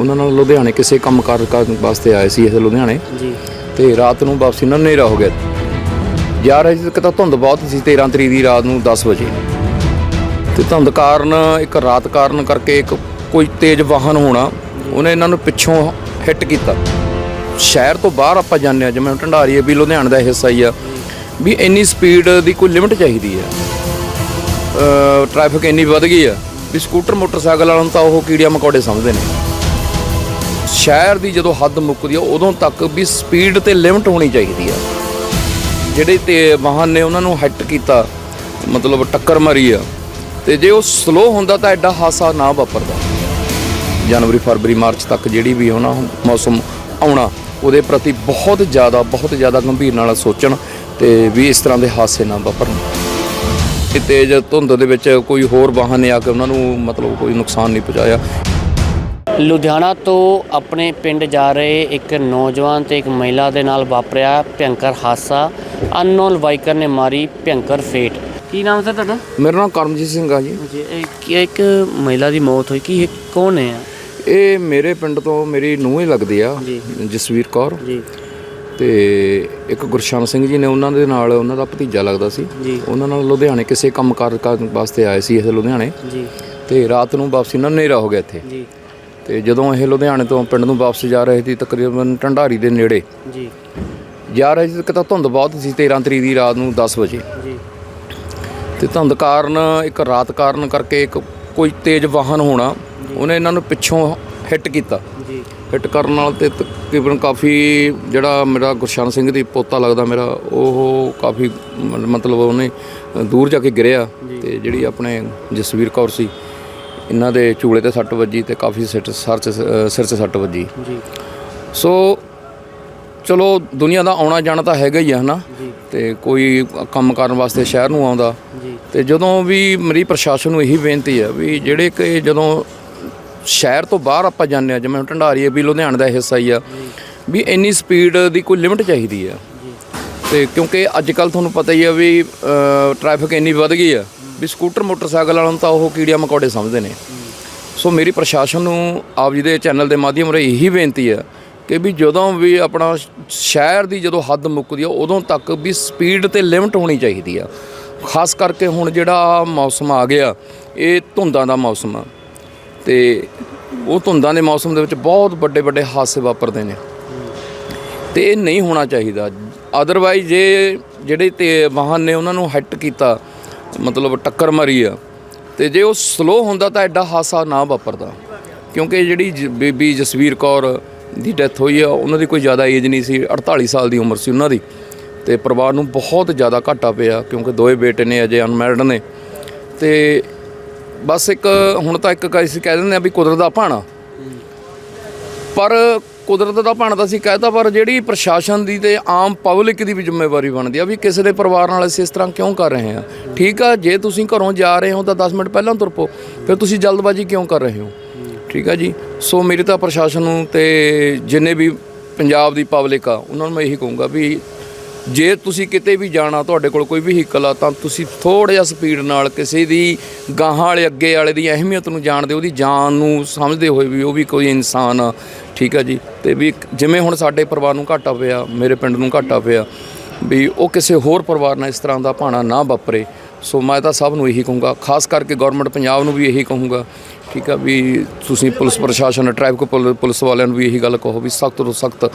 ਉਹਨਾਂ ਨਾਲ ਲੁਧਿਆਣੇ ਕਿਸੇ ਕੰਮ ਕਾਰ ਕਰਨ ਵਾਸਤੇ ਆਏ ਸੀ ਇਹ ਲੁਧਿਆਣੇ। ਜੀ। ਤੇ ਰਾਤ ਨੂੰ ਵਾਪਸੀ ਨਾਲ ਹਨੇਰਾ ਹੋ ਗਿਆ ਜਾ ਰਹੇ ਸੀ ਇੱਕ ਤਾਂ ਧੁੰਦ ਬਹੁਤ ਸੀ 13 ਤਰੀਕ ਦੀ ਰਾਤ ਨੂੰ 10 ਵਜੇ। ਤੇ ਧੁੰਦ ਕਾਰਨ ਇੱਕ ਰਾਤ ਕਾਰਨ ਕਰਕੇ ਇੱਕ ਕੋਈ ਤੇਜ਼ ਵਾਹਨ ਹੋਣਾ ਉਹਨੇ ਇਹਨਾਂ ਨੂੰ ਪਿੱਛੋਂ ਹਿੱਟ ਕੀਤਾ। ਸ਼ਹਿਰ ਤੋਂ ਬਾਹਰ ਆਪਾਂ ਜਾਂਦੇ ਆ ਜਿਵੇਂ ਢੰਡਾਰੀ ਵੀ ਲੁਧਿਆਣੇ ਦਾ ਹਿੱਸਾ ਹੀ ਆ। ਵੀ ਇੰਨੀ ਸਪੀਡ ਦੀ ਕੋਈ ਲਿਮਟ ਚਾਹੀਦੀ ਆ ਟ੍ਰੈਫਿਕ ਇੰਨੀ ਵੱਧ ਗਈ ਆ ਵੀ ਸਕੂਟਰ ਮੋਟਰਸਾਈਕਲ ਵਾਲਿਆਂ ਨੂੰ ਤਾਂ ਉਹ ਕੀੜੀਆਂ ਮਕੌੜੇ ਸਮਝਦੇ ਨੇ। ਸ਼ਹਿਰ ਦੀ ਜਦੋਂ ਹੱਦ ਮੁੱਕਦੀ ਆ, ਉਦੋਂ ਤੱਕ ਵੀ ਸਪੀਡ ਤੇ ਲਿਮਟ ਹੋਣੀ ਚਾਹੀਦੀ ਆ। ਜਿਹੜੇ ਤੇ ਵਾਹਨ ਨੇ ਉਹਨਾਂ ਨੂੰ ਹਿੱਟ ਕੀਤਾ, ਮਤਲਬ ਟੱਕਰ ਮਾਰੀ ਆ, ਤੇ ਜੇ ਉਹ ਸਲੋ ਹੁੰਦਾ ਤਾਂ ਐਡਾ ਹਾਸਾ ਨਾ ਵਾਪਰਦਾ। ਜਨਵਰੀ, ਫਰਵਰੀ, ਮਾਰਚ ਤੱਕ ਜਿਹੜੀ ਵੀ ਹੋਣਾ ਮੌਸਮ ਆਉਣਾ, ਉਹਦੇ ਪ੍ਰਤੀ ਬਹੁਤ ਜ਼ਿਆਦਾ ਬਹੁਤ ਜ਼ਿਆਦਾ ਗੰਭੀਰ ਨਾਲ ਸੋਚਣ ਤੇ ਵੀ ਇਸ ਤਰ੍ਹਾਂ ਦੇ ਹਾਸੇ ਨਾ ਵਾਪਰਨ। ਕਿ ਤੇਜ਼ ਧੁੰਦ ਦੇ ਵਿੱਚ ਕੋਈ ਹੋਰ ਵਾਹਨ ਨੇ ਆ ਕੇ ਉਹਨਾਂ ਨੂੰ ਮਤਲਬ ਕੋਈ ਨੁਕਸਾਨ ਨਹੀਂ ਪਹੁੰਚਾਇਆ। ਲੁਧਿਆਣਾ ਤੋਂ ਆਪਣੇ ਪਿੰਡ ਜਾ ਰਹੇ ਇੱਕ ਨੌਜਵਾਨ ਤੇ ਇੱਕ ਮਹਿਲਾ ਦੇ ਨਾਲ ਵਾਪਰਿਆ ਭਿਅੰਕਰ ਹਾਦਸਾ। ਅਨਨੋਨ ਬਾਈਕਰ ਨੇ ਮਾਰੀ ਭਿਅੰਕਰ ਫੇਟ। ਕੀ ਨਾਮ ਸਰ ਤੁਹਾਡਾ? ਮੇਰਾ ਨਾਮ ਕਰਮਜੀਤ ਸਿੰਘ ਆ ਜੀ। ਜੀ ਇੱਕ ਮਹਿਲਾ ਦੀ ਮੌਤ ਹੋਈ ਕੀ ਇਹ ਕੌਣ ਹੈ? ਇਹ ਮੇਰੇ ਪਿੰਡ ਤੋਂ ਮੇਰੀ ਨੂੰਹ ਹੀ ਲੱਗਦੀ ਆ ਜੀ। ਜਸਵੀਰ ਕੌਰ। ਜੀ। ਤੇ ਇੱਕ ਗੁਰਸ਼ਾਨ ਸਿੰਘ ਜੀ ਨੇ ਉਹਨਾਂ ਦੇ ਨਾਲ ਉਹਨਾਂ ਦਾ ਭਤੀਜਾ ਲੱਗਦਾ ਸੀ। ਜੀ। ਉਹਨਾਂ ਨਾਲ ਲੁਧਿਆਣੇ ਕਿਸੇ ਕੰਮ ਕਾਰ ਕਰਨ ਵਾਸਤੇ ਆਏ ਸੀ ਇਹ ਲੁਧਿਆਣੇ। ਜੀ। ਤੇ ਰਾਤ ਨੂੰ ਵਾਪਸੀ ਨਾਲ ਹਨੇਰਾ ਹੋ ਗਿਆ ਇੱਥੇ। ਜੀ। ਤੇ ਜਦੋਂ ਇਹ ਲੁਧਿਆਣੇ ਤੋਂ ਪਿੰਡ ਨੂੰ ਵਾਪਸ ਜਾ ਰਹੇ ਸੀ ਤਕਰੀਬਨ ਢੰਡਾਰੀ ਦੇ ਨੇੜੇ। ਜੀ। ਜਾ ਰਹੇ ਸੀ ਇੱਕ ਤਾਂ ਧੁੰਦ ਬਹੁਤ ਸੀ 13 ਤਰੀਕ ਦੀ ਰਾਤ ਨੂੰ 10 ਵਜੇ। ਜੀ। ਤੇ ਧੁੰਦ ਕਾਰਨ ਇੱਕ ਰਾਤ ਕਾਰਨ ਕਰਕੇ ਇੱਕ ਕੋਈ ਤੇਜ਼ ਵਾਹਨ ਹੋਣਾ ਉਹਨੇ ਇਹਨਾਂ ਨੂੰ ਪਿੱਛੋਂ ਹਿੱਟ ਕੀਤਾ। ਜੀ। ਹਿੱਟ ਕਰਨ ਨਾਲ ਤੇ ਤਕਰੀਬਨ ਕਾਫੀ ਜਿਹੜਾ ਮੇਰਾ ਗੁਰਸ਼ਨ ਸਿੰਘ ਦੀ ਪੋਤਾ ਲੱਗਦਾ ਮੇਰਾ ਉਹ ਕਾਫੀ ਮਤਲਬ ਉਹਨੇ ਦੂਰ ਜਾ ਕੇ ਗਿਰਿਆ ਤੇ ਜਿਹੜੀ ਆਪਣੇ ਜਸਵੀਰ ਕੌਰ ਸੀ ਇਹਨਾਂ ਦੇ ਚੂਲੇ ਤੇ ਸੱਟ ਵੱਜੀ ਤੇ ਕਾਫੀ ਸਿਰ 'ਚ ਸਿਰ 'ਚ ਸੱਟ ਵੱਜੀ। ਜੀ। ਸੋ ਚਲੋ ਦੁਨੀਆ ਦਾ ਆਉਣਾ ਜਾਣਾ ਤਾਂ ਹੈਗਾ ਹੀ ਆ ਹਨਾ? ਜੀ। ਤੇ ਕੋਈ ਕੰਮ ਕਰਨ ਵਾਸਤੇ ਸ਼ਹਿਰ ਨੂੰ ਆਉਂਦਾ। ਤੇ ਜਦੋਂ ਵੀ ਮੇਰੀ ਪ੍ਰਸ਼ਾਸਨ ਨੂੰ ਇਹੀ ਬੇਨਤੀ ਹੈ ਵੀ ਜਿਹੜੇ ਕਿ ਜਦੋਂ ਸ਼ਹਿਰ ਤੋਂ ਬਾਹਰ ਆਪਾਂ ਜਾਂਦੇ ਆ ਜਿਵੇਂ ਢੰਡਾਰੀ ਵੀ ਲੁਧਿਆਣੇ ਦਾ ਹਿੱਸਾ ਹੀ ਆ ਵੀ ਇੰਨੀ ਸਪੀਡ ਦੀ ਕੋਈ ਲਿਮਟ ਚਾਹੀਦੀ ਆ। ਤੇ ਕਿਉਂਕਿ ਅੱਜ ਕੱਲ ਤੁਹਾਨੂੰ ਪਤਾ ਹੀ ਆ ਵੀ ਟ੍ਰੈਫਿਕ ਇੰਨੀ ਵੱਧ ਗਈ ਆ। ਵੀ ਸਕੂਟਰ ਮੋਟਰਸਾਈਕਲ ਵਾਲਿਆਂ ਨੂੰ ਤਾਂ ਉਹ ਕੀੜੀਆਂ ਮਕੌੜੇ ਸਮਝਦੇ ਨੇ। ਸੋ ਮੇਰੀ ਪ੍ਰਸ਼ਾਸਨ ਨੂੰ ਆਪ ਜੀ ਦੇ ਚੈਨਲ ਦੇ ਮਾਧਿਅਮ ਰਾਹੀਂ ਇਹੀ ਬੇਨਤੀ ਆ ਕਿ ਵੀ ਜਦੋਂ ਵੀ ਆਪਣਾ ਸ਼ਹਿਰ ਦੀ ਜਦੋਂ ਹੱਦ ਮੁੱਕਦੀ ਆ, ਉਦੋਂ ਤੱਕ ਵੀ ਸਪੀਡ ਤੇ ਲਿਮਟ ਹੋਣੀ ਚਾਹੀਦੀ ਆ। ਖਾਸ ਕਰਕੇ ਹੁਣ ਜਿਹੜਾ ਮੌਸਮ ਆ ਗਿਆ, ਇਹ ਧੁੰਦਾਂ ਦਾ ਮੌਸਮ ਆ। ਤੇ ਉਹ ਧੁੰਦਾਂ ਦੇ ਮੌਸਮ ਦੇ ਵਿੱਚ ਬਹੁਤ ਵੱਡੇ ਵੱਡੇ ਹਾਦਸੇ ਵਾਪਰਦੇ ਨੇ। ਤੇ ਇਹ ਨਹੀਂ ਹੋਣਾ ਚਾਹੀਦਾ। ਅਦਰਵਾਈਜ਼ ਜੇ ਜਿਹੜੇ ਤੇ ਵਾਹਨ ਨੇ ਉਹਨਾਂ ਨੂੰ ਹਿੱਟ ਕੀਤਾ ਮਤਲਬ ਟੱਕਰ ਮਾਰੀ ਆ। ਤੇ ਜੇ ਉਹ ਸਲੋ ਹੁੰਦਾ ਤਾਂ ਐਡਾ ਹਾਸਾ ਨਾ ਵਾਪਰਦਾ। ਕਿਉਂਕਿ ਜਿਹੜੀ ਜ- ਬੀਬੀ ਜਸਵੀਰ ਕੌਰ ਦੀ ਡੈਥ ਹੋਈ ਆ, ਉਹਨਾਂ ਦੀ ਕੋਈ ਜ਼ਿਆਦਾ ਏਜ ਨਹੀਂ ਸੀ 48 ਸਾਲ ਦੀ ਉਮਰ ਸੀ ਉਹਨਾਂ ਦੀ। ਤੇ ਪਰਿਵਾਰ ਨੂੰ ਬਹੁਤ ਜ਼ਿਆਦਾ ਘਾਟਾ ਪਿਆ, ਕਿਉਂਕਿ ਦੋਏ ਬੇਟੇ ਨੇ ਅਜੇ ਅਨਮੈਰਿਡ ਨੇ। ਤੇ ਬਸ ਇੱਕ, ਹੁਣ ਤਾਂ ਇੱਕ ਅਸੀਂ ਕਹਿ ਦਿੰਦੇ ਆ ਵੀ ਕੁਦਰਤ ਦਾ ਭਾਣਾ। ਪਰ ਕੁਦਰਤ ਦਾ ਭਾਣਾ ਤਾਂ ਅਸੀਂ ਕਹਿਤਾ ਪਰ ਜਿਹੜੀ ਪ੍ਰਸ਼ਾਸਨ ਦੀ ਤੇ ਆਮ ਪਬਲਿਕ ਦੀ ਵੀ ਜ਼ਿੰਮੇਵਾਰੀ ਬਣਦੀ ਆ ਵੀ ਕਿਸੇ ਦੇ ਪਰਿਵਾਰ ਨਾਲ ਅਸੀਂ ਇਸ ਤਰ੍ਹਾਂ ਕਿਉਂ ਕਰ ਰਹੇ ਹਾਂ ਠੀਕ ਆ, ਜੇ ਤੁਸੀਂ ਘਰੋਂ ਜਾ ਰਹੇ ਹੋ ਤਾਂ 10 ਮਿੰਟ ਪਹਿਲਾਂ ਤੁਰ ਪਓ, ਫਿਰ ਤੁਸੀਂ ਜਲਦਬਾਜ਼ੀ ਕਿਉਂ ਕਰ ਰਹੇ ਹੋ? ਠੀਕ ਆ ਜੀ, ਸੋ ਮੇਰੀ ਤਾਂ ਪ੍ਰਸ਼ਾਸਨ ਨੂੰ ਤੇ ਜਿੰਨੇ ਵੀ ਪੰਜਾਬ ਦੀ ਪਬਲਿਕ ਆ, ਉਹਨਾਂ ਨੂੰ ਮੈਂ ਇਹੀ ਕਹੂੰਗਾ ਵੀ ਜੇ ਤੁਸੀਂ ਕਿਤੇ ਵੀ ਜਾਣਾ, ਤੁਹਾਡੇ ਕੋਲ ਕੋਈ ਵਹੀਕਲ ਆ, ਤਾਂ ਤੁਸੀਂ ਥੋੜਾ ਜਿਹਾ ਸਪੀਡ ਨਾਲ ਕਿਸੇ ਦੀ ਗਾਹਾਂ ਵਾਲੇ, ਅੱਗੇ ਵਾਲੇ ਦੀ ਅਹਿਮੀਅਤ ਨੂੰ ਜਾਣਦੇ ਉਹਦੀ ਜਾਨ ਨੂੰ ਸਮਝਦੇ ਹੋਏ ਵੀ ਉਹ ਵੀ ਕੋਈ ਇਨਸਾਨ ਆ। ਠੀਕ ਆ ਜੀ? ਤੇ ਵੀ ਜਿਵੇਂ ਹੁਣ ਸਾਡੇ ਪਰਿਵਾਰ ਨੂੰ ਘਾਟਾ ਪਿਆ, ਮੇਰੇ ਪਿੰਡ ਨੂੰ ਘਾਟਾ ਪਿਆ, ਵੀ ਉਹ ਕਿਸੇ ਹੋਰ ਪਰਿਵਾਰ ਨਾਲ ਇਸ ਤਰ੍ਹਾਂ ਦਾ ਭਾਣਾ ਨਾ ਵਾਪਰੇ। ਸੋ ਮੈਂ ਤਾਂ ਸਭ ਨੂੰ ਇਹੀ ਕਹੂੰਗਾ, ਖਾਸ ਕਰਕੇ ਗਵਰਨਮੈਂਟ ਪੰਜਾਬ ਨੂੰ ਵੀ ਇਹੀ ਕਹੂੰਗਾ, ਠੀਕ ਆ ਵੀ ਤੁਸੀਂ ਪੁਲਿਸ ਪ੍ਰਸ਼ਾਸਨ ਟ੍ਰੈਫਿਕ ਪੁਲ- ਪੁਲਿਸ ਵਾਲਿਆਂ ਨੂੰ ਵੀ ਇਹੀ ਗੱਲ ਕਹੋ ਵੀ ਸਖਤ ਤੋਂ ਸਖਤ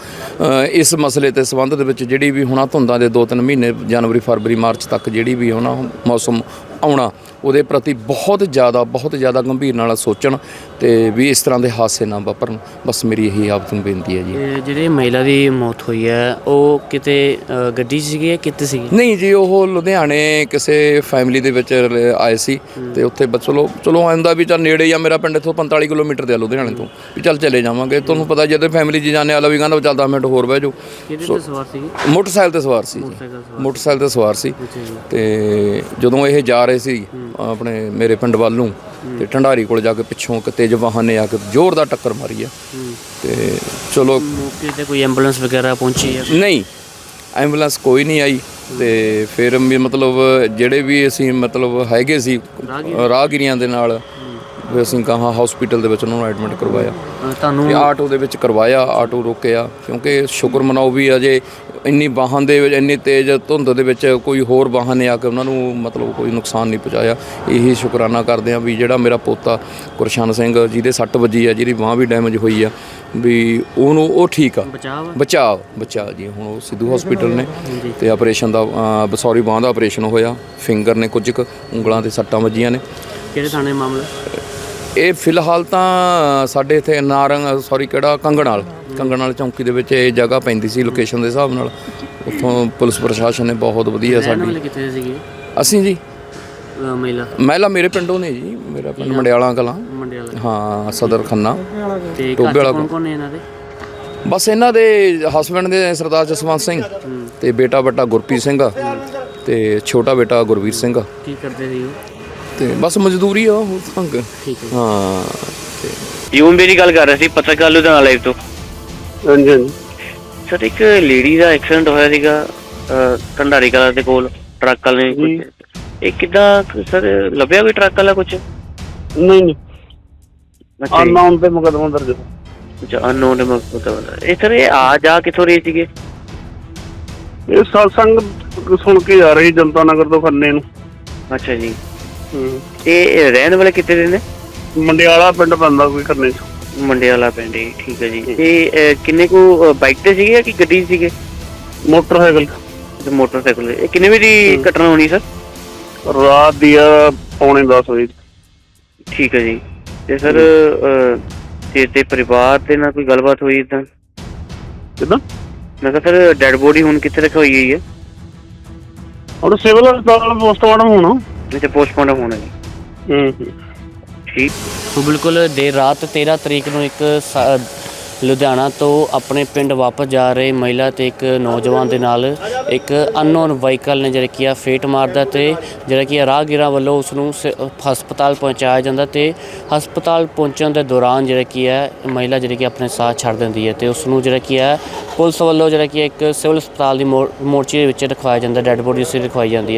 ਇਸ ਮਸਲੇ ਤੇ ਸੰਬੰਧ ਦੇ ਵਿੱਚ ਜਿਹੜੀ ਵੀ ਹੋਣਾ ਧੁੰਦਾਂ ਦੇ 2-3 ਮਹੀਨੇ ਜਨਵਰੀ, ਫਰਵਰੀ, ਮਾਰਚ ਤੱਕ ਜਿਹੜੀ ਵੀ ਹੋਣਾ ਮੌਸਮ ਆਉਣਾ ਉਹਦੇ ਪ੍ਰਤੀ ਬਹੁਤ ਜ਼ਿਆਦਾ ਬਹੁਤ ਜ਼ਿਆਦਾ ਗੰਭੀਰ ਨਾਲ ਸੋਚਣ ਤੇ ਵੀ ਇਸ ਤਰ੍ਹਾਂ ਦੇ ਹਾਦਸੇ ਨਾ ਵਾਪਰਨ। ਬਸ ਮੇਰੀ ਇਹੀ ਆਪ ਨੂੰ ਬੇਨਤੀ ਹੈ ਜੀ। ਇਹ ਜਿਹੜੀ ਮਹਿਲਾ ਦੀ ਮੌਤ ਹੋਈ ਹੈ ਉਹ ਕਿਤੇ ਅ, ਗੱਡੀ 'ਚ ਸੀਗੀ ਜਾਂ ਕਿੱਥੇ ਸੀਗੀ? ਨਹੀਂ ਜੀ ਉਹ ਲੁਧਿਆਣੇ ਕਿਸੇ ਫੈਮਿਲੀ ਦੇ ਵਿੱਚ ਰ- ਆਏ ਸੀ ਤੇ ਉੱਥੇ ਬਸ ਚਲੋ ਚਲੋ ਆਂਦਾ ਵੀ ਚੱਲ ਨੇੜੇ ਆ ਮੇਰਾ ਪਿੰਡ ਇੱਥੋਂ 45 ਕਿਲੋਮੀਟਰ ਤੇ ਆ ਲੁਧਿਆਣੇ ਤੋਂ ਵੀ ਚੱਲ ਚਲੇ ਜਾਵਾਂਗੇ। ਤੁਹਾਨੂੰ ਪਤਾ ਜਦੋਂ ਫੈਮਿਲੀ 'ਚ ਜਾਂਦੇ ਵਾਲਾ ਵੀ ਕਹਿੰਦਾ ਚੱਲ 10 ਮਿੰਟ ਹੋਰ ਬਹਿ ਜਾਓ। ਕਿਹਦੇ ਤੇ ਸਵਾਰ ਸੀਗੀ? ਮੋਟਰਸਾਈਕਲ ਤੇ ਸਵਾਰ ਸੀ ਜੀ। ਮੋਟਰਸਾਈਕਲ ਤੇ ਸਵਾਰ ਸੀ। ਜੀ। ਤੇ ਜਦੋਂ ਇਹ ਜਾ ਰਹੇ ਸੀ ਆਪਣੇ ਮੇਰੇ ਪਿੰਡ ਵੱਲ ਤੇ ਢੰਡਾਰੀ ਕੋਲ ਜਾ ਕੇ ਪਿੱਛੋਂ ਇੱਕ ਤੇਜ਼ ਵਾਹਨ ਨੇ ਆ ਕੇ ਜ਼ੋਰਦਾਰ ਟੱਕਰ ਮਾਰੀ ਆ। ਤੇ ਚਲੋ ਮੌਕੇ ਤੇ ਕੋਈ ਐਂਬੂਲੈਂਸ ਵਗੈਰਾ ਪਹੁੰਚੀ ਹੈ ਨਹੀਂ ਐਂਬੂਲੈਂਸ ਕੋਈ ਨਹੀਂ ਆਈ ਤੇ ਫਿਰ ਮਤਲਬ ਜਿਹੜੇ ਵੀ ਅਸੀਂ ਮਤਲਬ ਹੈਗੇ ਸੀ ਰਾਹਗੀਰੀਆਂ ਦੇ ਨਾਲ ਵੀ ਅਸੀਂ ਕਹਾਂ ਹਸਪੀਟਲ ਦੇ ਵਿੱਚ ਉਹਨਾਂ ਨੂੰ ਐਡਮਿਟ ਕਰਵਾਇਆ। ਤੁਹਾਨੂੰ ਤੇ ਆਟੋ ਦੇ ਵਿੱਚ ਕਰਵਾਇਆ ਆਟੋ ਰੋਕਿਆ ਕਿਉਂਕਿ ਸ਼ੁਕਰ ਮਨਾਓ ਵੀ ਅਜੇ ਇੰਨੀ ਵਾਹਨ ਦੇ ਵਿੱਚ ਇੰਨੀ ਤੇਜ਼ ਧੁੰਦ ਦੇ ਵਿੱਚ ਕੋਈ ਹੋਰ ਵਾਹਨ ਨੇ ਆ ਕੇ ਉਹਨਾਂ ਨੂੰ ਮਤਲਬ ਕੋਈ ਨੁਕਸਾਨ ਨਹੀਂ ਪਹੁੰਚਾਇਆ। ਇਹੀ ਸ਼ੁਕਰਾਨਾ ਕਰਦੇ ਆ ਵੀ ਜਿਹੜਾ ਮੇਰਾ ਪੋਤਾ ਗੁਰਸ਼ਨ ਸਿੰਘ ਜਿਹਦੇ ਸੱਟ ਵੱਜੀ ਆ ਜਿਹਦੀ ਬਾਹ ਵੀ ਡੈਮੇਜ ਹੋਈ ਆ ਵੀ ਉਹਨੂੰ ਉਹ ਠੀਕ ਆ। ਬਚਾਅ ਬਚਾਅ ਬਚਾਅ ਜੀ ਹੁਣ ਉਹ ਸਿੱਧੂ ਹਸਪੀਟਲ ਨੇ। ਤੇ ਆਪਰੇਸ਼ਨ ਦਾ ਸੌਰੀ ਬਾਂਹ ਦਾ ਆਪਰੇਸ਼ਨ ਹੋਇਆ ਫਿੰਗਰ ਨੇ ਕੁਝ ਕੁ ਉਂਗਲਾਂ ਤੇ ਸੱਟਾਂ ਵੱਜੀਆਂ ਨੇ। ਕਿਹੜੇ ਥਾਣੇ ਮਾਮਲਾ? ਇਹ ਫਿਲਹਾਲ ਤਾਂ ਸਾਡੇ ਇੱਥੇ ਨਾਰੰਗ ਸੌਰੀ ਕਿਹੜਾ ਕੰਗਣਾਲ ਕੰਗਣਾਲ ਚੌਂਕੀ ਦੇ ਵਿੱਚ ਇਹ ਜਗ੍ਹਾ ਪੈਂਦੀ ਸੀ ਲੋਕੇਸ਼ਨ ਦੇ ਹਿਸਾਬ ਨਾਲ। ਉੱਥੋਂ ਪੁਲਿਸ ਪ੍ਰਸ਼ਾਸਨ ਨੇ ਬਹੁਤ ਵਧੀਆ ਸਾਡੀ ਵਾਲੇ ਕਿੱਥੇ ਸੀਗੇ? ਅਸੀਂ ਜੀ। ਮਹਿਲਾ। ਮਹਿਲਾ ਮੇਰੇ ਪਿੰਡੋਂ ਨੇ ਜੀ। ਮੇਰਾ ਪਿੰਡ ਮੰਡਿਆਲਾ ਕਲਾਂ। ਹਾਂ ਸਦਰ ਖੰਨਾ। ਤੇ ਟੋਬੇ ਵਾਲਾ ਕੌਣ ਕੌਣ ਨੇ ਇਹਨਾਂ ਦੇ? ਬਸ ਇਹਨਾਂ ਦੇ ਹਸਬੰਡ ਦੇ ਸਰਦਾਰ ਜਸਵੰਤ ਸਿੰਘ ਤੇ ਬੇਟਾ ਵੱਡਾ ਗੁਰਪ੍ਰੀਤ ਸਿੰਘ ਤੇ ਛੋਟਾ ਬੇਟਾ ਗੁਰਵੀਰ ਸਿੰਘ ਕੀ ਕਰਦੇ ਸੀ ਉਹ? ਤੇ ਬਸ ਮਜ਼ਦੂਰੀ ਆ ਹੋਰ ਤਾਂ ਕ- ਠੀਕ ਹੈ ਹਾਂ। ਤੇ ਯੂਮ ਦੀ ਗੱਲ ਕਰ ਰਹੇ ਸੀ ਪੱਤਰਕਾਰ ਲੁਧਿਆਣਾ ਲਾਈਵ ਤੋਂ। ਹਾਂਜੀ ਹਾਂਜੀ। ਸਰ ਇੱਕ ਲੇਡੀ ਦਾ ਐਕਸੀਡੈਂਟ ਹੋਇਆ ਸੀਗਾ ਢੰਡਾਰੀ ਕਲਾ ਦੇ ਕੋਲ ਟਰੱਕ ਵਾਲੇ ਨੇ ਇਹ ਕਿੱਦਾਂ ਸਰ ਲੱਭਿਆ ਵੀ ਟਰੱਕ ਵਾਲਾ ਕੁਝ ਨਹੀਂ ਨਹੀਂ। ਅਨਨਾਉਨ ਤੇ ਮੁਕਦਮਾ ਦਰਜ ਹੈ। ਅੱਛਾ ਅਨਨੋਨ ਮਤਲਬ ਇਹ ਸਰ ਇਹ ਆ ਜਾ ਕਿੱਥੋਂ ਰਹੇ ਸੀਗੇ? ਇਹ ਸਤਸੰਗ ਸੁਣ ਕੇ ਜਾ ਰਹੀ ਜਨਤਾ ਨਗਰ ਤੋਂ ਖੰਨੇ ਨੂੰ। ਅੱਛਾ ਜੀ। ਇਹ ਰਹਿਣ ਵਾਲੇ ਕਿੱਥੇ ਦੇ ਨੇ? ਮੰਡਿਆਲਾ ਪਿੰਡ ਪੈਂਦਾ ਕੋਈ ਖੰਨੇ ਚ। ਮੰਡੇ ਵਾਲਾ ਪਿੰਡ ਹੀ ਠੀਕ ਹੈ ਜੀ। ਤੇ ਕਿੰਨੇ ਕੁ ਬਾਈਕ ਤੇ ਸੀਗੇ ਕਿ ਗੱਡੀ ਸੀਗੇ? ਮੋਟਰਸਾਈਕਲ। ਤੇ ਮੋਟਰਸਾਈਕਲ। ਤੇ। ਇਹ ਕਿੰਨੇ ਵਜੇ ਦੀ ਘਟਨਾ ਹੋਣੀ ਸਰ? ਰਾਤ ਦੀ ਆ ਪੌਣੇ 10 ਵਜੇ। ਠੀਕ ਹੈ ਜੀ। ਤੇ ਸਰ ਤੇ ਤੇ ਪਰਿਵਾਰ ਦੇ ਨਾਲ ਕੋਈ ਗੱਲਬਾਤ ਹੋਈ ਤਾਂ ਕਿਦਾਂ? ਮੈਂ ਕਿਹਾ ਸਰ ਡੈਡ ਬੋਡੀ ਹੁਣ ਕਿੱਥੇ ਰਖਵਾਈ ਗਈ ਹੈ? ਹੁਣ ਸਿਵਲ ਹਸਪਤਾਲ ਪੋਸਟਮਾਰਟਮ ਹੋਣਾ। ਜਿੱਥੇ ਪੋਸਟਮਾਰਟਮ ਹੋਣਾ ਜੀ। ਹੂੰ ਹੂੰ। ਠੀਕ। ਸੋ ਬਿਲਕੁਲ ਦੇਰ ਰਾਤ 13 ਤਰੀਕ ਨੂੰ ਇੱਕ ਸ- ਲੁਧਿਆਣਾ ਤੋਂ ਆਪਣੇ ਪਿੰਡ ਵਾਪਸ ਜਾ ਰਹੇ ਮਹਿਲਾ ਤੇ ਇੱਕ ਨੌਜਵਾਨ ਦੇ ਨਾਲ ਇੱਕ ਅਨਨੋਨ ਵਾਹੀਕਲ ਨੇ ਜਿਹੜਾ ਕੀ ਆ ਫੇਟ ਮਾਰਦਾ ਤੇ ਜਿਹੜਾ ਕੀ ਆ ਰਾਹਗੀਰਾਂ ਵੱਲੋਂ ਉਸ ਨੂੰ ਸ- ਹਸਪਤਾਲ ਪਹੁੰਚਾਇਆ ਜਾਂਦਾ ਤੇ ਹਸਪਤਾਲ ਪਹੁੰਚਣ ਦੇ ਦੌਰਾਨ ਜਿਹੜਾ ਕੀ ਹੈ ਮਹਿਲਾ ਜਿਹੜੀ ਕਿ ਆਪਣੇ ਸਾਹ ਛੱਡ ਦਿੰਦੀ ਹੈ ਤੇ ਉਸ ਨੂੰ ਜਿਹੜਾ ਕੀ ਹੈ ਪੁਲਿਸ ਵੱਲੋਂ ਜਿਹੜਾ ਕੀ ਹੈ ਇੱਕ ਸਿਵਲ ਹਸਪਤਾਲ ਦੀ ਮੋਰ- ਮੋਰਚੇ ਦੇ ਵਿੱਚ ਰਖਵਾਇਆ ਜਾਂਦਾ ਡੈੱਡ ਬੋਡੀ ਉਸ ਰਖਵਾਈ ਜਾਂਦੀ ਹੈ।